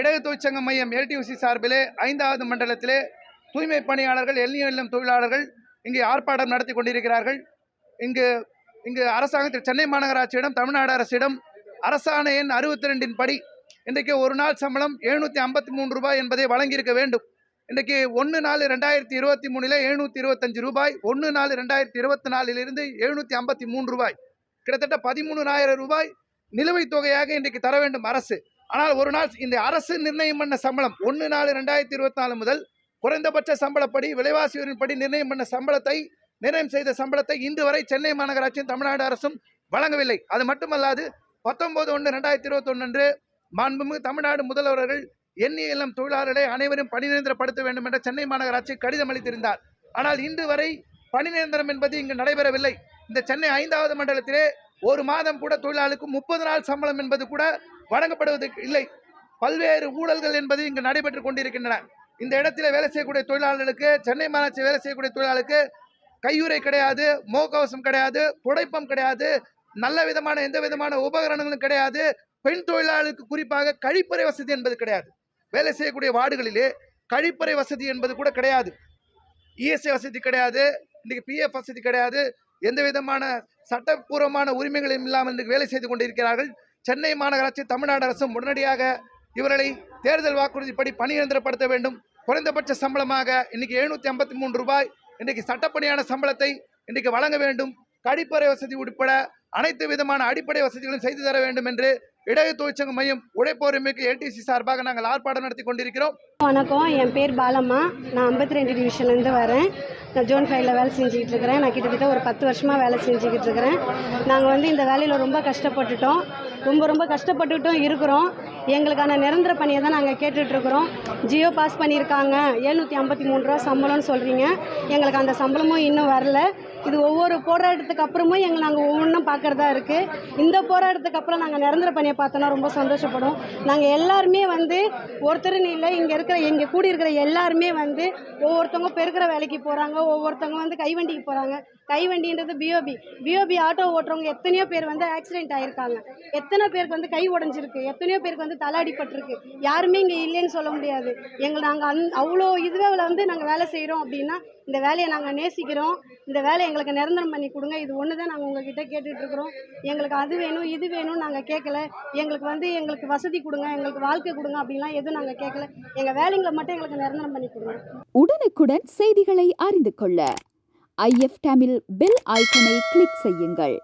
தொழிற்சங்க மையம் எல்டியூசி சார்பிலே ஐந்தாவது மண்டலத்திலே தூய்மை பணியாளர்கள் எல்நிலம் தொழிலாளர்கள் இங்கே ஆர்ப்பாட்டம் நடத்தி கொண்டிருக்கிறார்கள். இங்கு இங்கு அரசாங்கத்தில் சென்னை மாநகராட்சியிடம் தமிழ்நாடு அரசிடம் அரசாணை எண் அறுபத்தி ரெண்டின் படி இன்றைக்கு ஒரு நாள் சம்பளம் எழுநூற்றி ஐம்பத்தி மூன்று ரூபாய் என்பதை வழங்கியிருக்க வேண்டும். இன்றைக்கு ஒன்று நாலு ரெண்டாயிரத்தி இருபத்தி மூணில் எழுநூற்றி இருபத்தஞ்சு ரூபாய் ஒன்று நாலு ரெண்டாயிரத்தி இருபத்தி நாலிலிருந்து எழுநூற்றி ஐம்பத்தி மூன்று ரூபாய். கிட்டத்தட்ட பதிமூணாயிரம் ரூபாய் நிலுவைத் தொகையாக இன்றைக்கு தர வேண்டும் அரசு. ஆனால் ஒரு நாள் இந்த அரசு நிர்ணயம் பண்ண சம்பளம் ஒன்று நாலு ரெண்டாயிரத்தி இருபத்தி நாலு முதல் குறைந்தபட்ச சம்பளப்படி விலைவாசி படி நிர்ணயம் பண்ண சம்பளத்தை நிர்ணயம் செய்த சம்பளத்தை இன்று வரை சென்னை மாநகராட்சியும் தமிழ்நாடு அரசும் வழங்கவில்லை. அது மட்டுமல்லாது பத்தொன்பது ஒன்று ரெண்டாயிரத்தி இருபத்தொன்று அன்று மாண்புமிகு தமிழ்நாடு முதல்வர்கள் எண்ணி இளம் தொழிலாளர்களை அனைவரும் பணி நிரந்தரப்படுத்த வேண்டும் என்ற சென்னை மாநகராட்சி கடிதம் அளித்திருந்தார். ஆனால் இன்று வரை பணி நிரந்தரம் என்பது இங்கு நடைபெறவில்லை. இந்த சென்னை ஐந்தாவது மண்டலத்திலே ஒரு மாதம் கூட தொழிலாளருக்கு முப்பது நாள் சம்பளம் என்பது கூட வழங்கப்படுவது இல்லை. பல்வேறு ஊழல்கள் என்பது இங்கு நடைபெற்று கொண்டிருக்கின்றன. இந்த இடத்துல வேலை செய்யக்கூடிய தொழிலாளர்களுக்கு சென்னை மாநகராட்சி வேலை செய்யக்கூடிய தொழிலாளருக்கு கையுறை கிடையாது முகக்கவசம் கிடையாது துடைப்பம் கிடையாது நல்ல விதமான எந்த விதமான உபகரணங்களும் கிடையாது பெண் தொழிலாளருக்கு குறிப்பாக கழிப்பறை வசதி என்பது கிடையாது. வேலை செய்யக்கூடிய வார்டுகளிலே கழிப்பறை வசதி என்பது கூட கிடையாது. இஎஸ்ஐ வசதி கிடையாது இன்றைக்கு பிஎஃப் வசதி கிடையாது எந்த விதமான சட்டப்பூர்வமான உரிமைகளும் இல்லாமல் இன்றைக்கு வேலை செய்து கொண்டிருக்கிறார்கள். சென்னை மாநகராட்சி தமிழ்நாடு அரசும் உடனடியாக இவர்களை தேர்தல் வாக்குறுதிப்படி பணியந்திரப்படுத்த வேண்டும். குறைந்தபட்ச சம்பளமாக இன்னைக்கு எழுநூற்றி ஐம்பத்தி மூன்று ரூபாய் இன்றைக்கு சட்டப்பணியான சம்பளத்தை இன்றைக்கு வழங்க வேண்டும். கழிப்பறை வசதி உட்பட அனைத்து விதமான அடிப்படை வசதிகளும் செய்து தர வேண்டும் என்று இடையே தொழிற்சங்க மையம் உழைப்போரிமைக்கு எல்டிசி சார்பாக நாங்கள் ஆர்ப்பாட்டம் நடத்தி கொண்டிருக்கிறோம். வணக்கம். என் பேர் பாலம்மா. நான் ஐம்பத்தி ரெண்டு டிவிஷன்லேருந்து வரேன். நான் ஜோன் ஃபைவ்ல வேலை செஞ்சுக்கிட்டு இருக்கிறேன். நான் கிட்டத்தட்ட ஒரு பத்து வருஷமாக வேலை செஞ்சுக்கிட்டு இருக்கிறேன். நாங்கள் வந்து இந்த வேலையில் ரொம்ப கஷ்டப்பட்டுட்டோம். ரொம்ப ரொம்ப கஷ்டப்பட்டுட்டும் இருக்கிறோம். எங்களுக்கான நிரந்தர பணியை தான் நாங்கள் கேட்டுட்ருக்குறோம். ஜியோ பாஸ் பண்ணியிருக்காங்க. எழுநூற்றி ஐம்பத்தி மூணு ரூபா சம்பளம்னு சொல்கிறீங்க எங்களுக்கு அந்த சம்பளமும் இன்னும் வரல. இது ஒவ்வொரு போராட்டத்துக்கு அப்புறமும் எங்களை நாங்கள் ஒவ்வொன்றும் பார்க்குறதா இருக்குது இந்த போராட்டத்துக்கு அப்புறம் நாங்கள் நிரந்தர பணியை பார்த்தோன்னா ரொம்ப சந்தோஷப்படும். நாங்கள் எல்லாருமே வந்து ஒருத்தருன்னு இல்லை இங்கே இருக்கிற இங்கே கூடியிருக்கிற எல்லாருமே வந்து ஒவ்வொருத்தவங்க பெருக்கிற வேலைக்கு போகிறாங்க ஒவ்வொருத்தவங்க வந்து கைவண்டிக்கு போகிறாங்க கைவண்டின்றது பிஓபி பிஓபி ஆட்டோ ஓட்டுறவங்க எத்தனையோ பேர் வந்து ஆக்சிடென்ட் ஆகியிருக்காங்க எத்தனை எத்தனை பேருக்கு வந்து கை உடஞ்சிருக்கு? எத்தனையோ பேருக்கு வந்து தலை அடிபட்டிருக்கு. யாருமே இங்கே இல்லைன்னு சொல்ல முடியாது. எங்களை நாங்கள் அந் அவ்வளோ இதுவில் வந்து நாங்கள் வேலை செய்கிறோம் அப்படின்னா இந்த வேலையை நாங்கள் நேசிக்கிறோம். இந்த வேலையை எங்களுக்கு நிரந்தரம் பண்ணி கொடுங்க. இது ஒன்று தான் நாங்கள் உங்ககிட்ட கேட்டுட்ருக்குறோம். எங்களுக்கு அது வேணும் இது வேணும்னு நாங்கள் கேட்கல. எங்களுக்கு வந்து எங்களுக்கு வசதி கொடுங்க எங்களுக்கு வாழ்க்கை கொடுங்க அப்படின்லாம் எதுவும் நாங்கள் கேட்கல. எங்கள் வேலைங்களை மட்டும் எங்களுக்கு நிரந்தரம் பண்ணி கொடுங்க. உடனுக்குடன் செய்திகளை அறிந்து கொள்ள. ஐஎஃப் டேமில் பெல் ஐக்கனை கிளிக் செய்யுங்கள்.